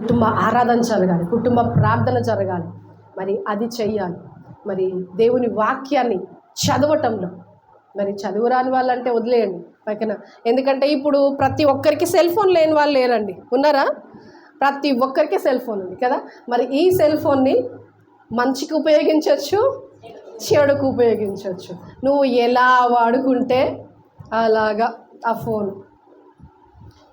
కుటుంబ ఆరాధన జరగాలి కుటుంబ ప్రార్థన జరగాలి. మరి అది చెయ్యాలి. మరి దేవుని వాక్యాన్ని చదవటంలో మరి చదువురాని వాళ్ళంటే వదిలేయండి. పైకన ఎందుకంటే ఇప్పుడు ప్రతి ఒక్కరికి సెల్ ఫోన్ లేని వాళ్ళు లేరండి. ఉన్నారా? ప్రతి ఒక్కరికి సెల్ ఫోన్ ఉంది కదా? మరి ఈ సెల్ ఫోన్ని మంచికి ఉపయోగించవచ్చు చెడుకు ఉపయోగించవచ్చు నువ్వు ఎలా వాడుకుంటే అలాగా ఆ ఫోన్?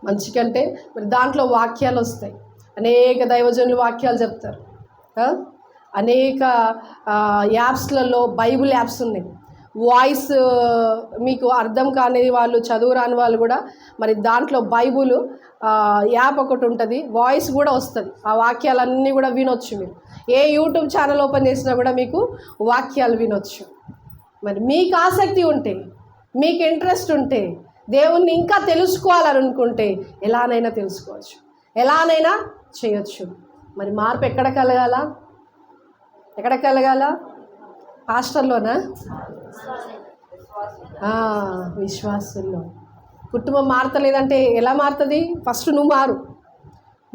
మంచికంటే మరి దాంట్లో వాక్యాలు వస్తాయి. అనేక దైవజనులు వాక్యాలు చెప్తారు. అనేక యాప్స్లలో బైబుల్ యాప్స్ ఉన్నాయి. వాయిస్ మీకు అర్థం కాని వాళ్ళు చదువు రాని వాళ్ళు కూడా మరి దాంట్లో బైబుల్ యాప్ ఒకటి ఉంటుంది. వాయిస్ కూడా వస్తుంది. ఆ వాక్యాలన్నీ కూడా వినొచ్చు మీరు. ఏ యూట్యూబ్ ఛానల్ ఓపెన్ చేసినా కూడా మీకు వాక్యాలు వినొచ్చు. మరి మీకు ఆసక్తి ఉంటే మీకు ఇంట్రెస్ట్ ఉంటే దేవుణ్ణి ఇంకా తెలుసుకోవాలని అనుకుంటే ఎలానైనా తెలుసుకోవచ్చు. ఎలానైనా చేయొచ్చు. మరి మార్పు ఎక్కడ కలగాల? ఎక్కడ కలగాల? హాస్టల్లోనా విశ్వాసంలో కుటుంబం మారతలేదంటే ఎలా మారుతుంది? ఫస్ట్ నువ్వు మారు.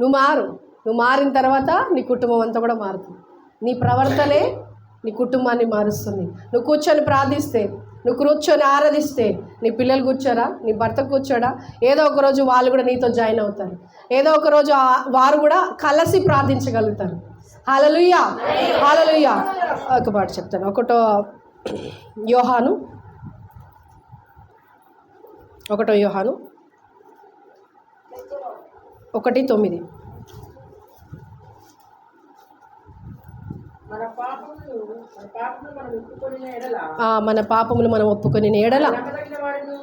నువ్వు మారు. నువ్వు మారిన తర్వాత నీ కుటుంబం అంతా కూడా మారుతుంది. నీ ప్రవర్తనే నీ కుటుంబాన్ని మారుస్తుంది. నువ్వు కూర్చొని ప్రార్థిస్తే నువ్వు కూర్చొని ఆరాధిస్తే నీ పిల్లలు కూర్చోరా నీ భర్త కూర్చోడా? ఏదో ఒక రోజు వాళ్ళు కూడా నీతో జాయిన్ అవుతారు. ఏదో ఒక రోజు వారు కూడా కలిసి ప్రార్థించగలుగుతారు. హలలుయ్యా హలలుయ్యా ఒక పాట చెప్తాను. ఒకటో యోహాను. ఒకటో యోహాను. ఒకటి తొమ్మిది. మన పాపములు మన ఒప్పుకొని ఎడల వాడును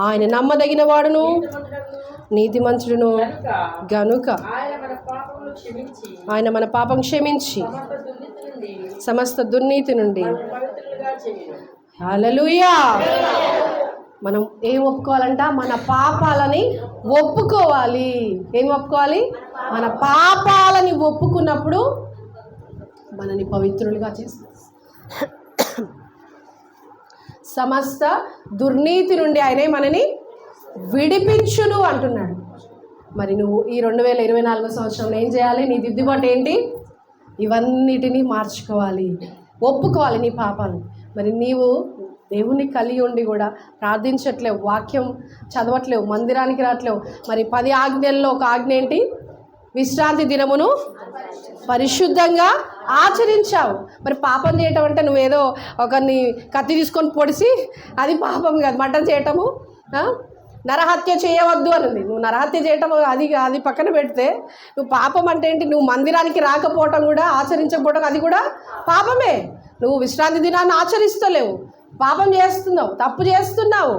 ఆయన నమ్మదగిన వాడును నీతిమంతుడను? నీతిమంతుడును? కనుక గనుక ఆయన మన పాపం క్షమించి సమస్త దుర్నీతి నుండి హల్లెలూయా! మనం ఏం ఒప్పుకోవాలంట? మన పాపాలని ఒప్పుకోవాలి. ఏం ఒప్పుకోవాలి? మన పాపాలని ఒప్పుకున్నప్పుడు మనని పవిత్రులుగా చేస్తుంది. సమస్త దుర్నీతి నుండి ఆయనే మనని విడిపించును అంటున్నాడు. మరి నువ్వు ఈ రెండు వేల ఇరవై నాలుగో సంవత్సరంలో ఏం చేయాలి? నీ దిద్దుబాటు ఏంటి? ఇవన్నిటినీ మార్చుకోవాలి. ఒప్పుకోవాలి నీ పాపాలు. మరి నీవు దేవుని కలిగి ఉండి కూడా ప్రార్థించట్లేవు వాక్యం చదవట్లేవు మందిరానికి రావట్లేవు. మరి పది ఆజ్ఞల్లో ఒక ఆజ్ఞ ఏంటి? విశ్రాంతి దినమును పరిశుద్ధంగా ఆచరించావు. మరి పాపం చేయటం అంటే నువ్వేదో ఒకరిని కత్తి తీసుకొని పొడిసి అది పాపం కాదు. మటన్ చేయటము నరహత్య చేయవద్దు అన్నది నువ్వు నరహత్య చేయటం అది అది పక్కన పెడితే నువ్వు పాపం అంటే ఏంటి? నువ్వు మందిరానికి రాకపోవటం కూడా ఆచరించకపోవటం అది కూడా పాపమే. నువ్వు విశ్రాంతి దినాన్ని ఆచరిస్తలేవు. పాపం చేస్తున్నావు తప్పు చేస్తున్నావు.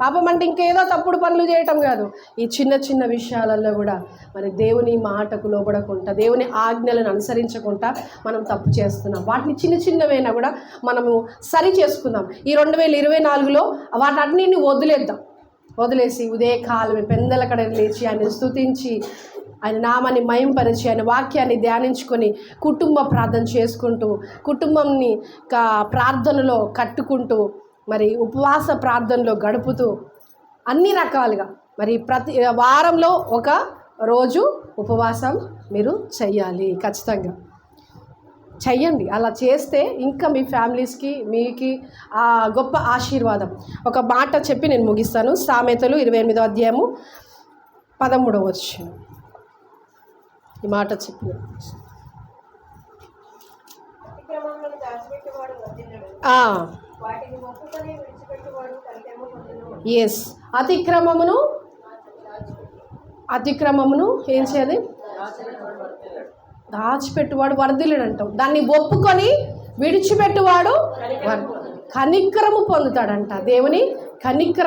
పాపం అంటే ఇంకేదో తప్పుడు పనులు చేయటం కాదు. ఈ చిన్న చిన్న విషయాలలో కూడా మరి దేవుని మాటకు లోబడకుండా దేవుని ఆజ్ఞలను అనుసరించకుండా మనం తప్పు చేస్తున్నాం. వాటిని చిన్న చిన్నవైనా కూడా మనము సరి చేసుకుందాం. ఈ రెండు వేల ఇరవై నాలుగులో వాటన్నిటిని వదిలేద్దాం. వదిలేసి ఉదయ కాలమే పెందల కడ లేచి ఆయన స్తుతించి ఆయన నామాన్ని మయంపరిచి ఆయన వాక్యాన్ని ధ్యానించుకొని కుటుంబ ప్రార్థన చేసుకుంటూ కుటుంబంని కా ప్రార్థనలో కట్టుకుంటూ మరి ఉపవాస ప్రార్థనలో గడుపుతూ అన్ని రకాలుగా మరి ప్రతి వారంలో ఒక రోజు ఉపవాసం మీరు చెయ్యాలి ఖచ్చితంగా. చెయ్యండి. అలా చేస్తే ఇంకా మీ ఫ్యామిలీస్కి మీకు ఆ గొప్ప ఆశీర్వాదం. ఒక మాట చెప్పి నేను ముగిస్తాను. సామెతలు ఇరవై ఎనిమిదో అధ్యాయము పదమూడవ వచ్చు ఈ మాట చెప్పి. అతిక్రమములను దాచిపెట్టేవాడు వర్ధిల్లడు వాటిని ఒప్పుకొని విడిచిపెట్టేవాడు కలితేమో పొందును ఎస్ అతిక్రమమును అతిక్రమమును ఏం చేయాలి? దాచిపెట్టువాడు వర్ధిల్లుడు అంటాం దాన్ని ఒప్పుకొని విడిచిపెట్టువాడు కనిక్రము పొందుతాడంట. దేవుని కనిక్రమ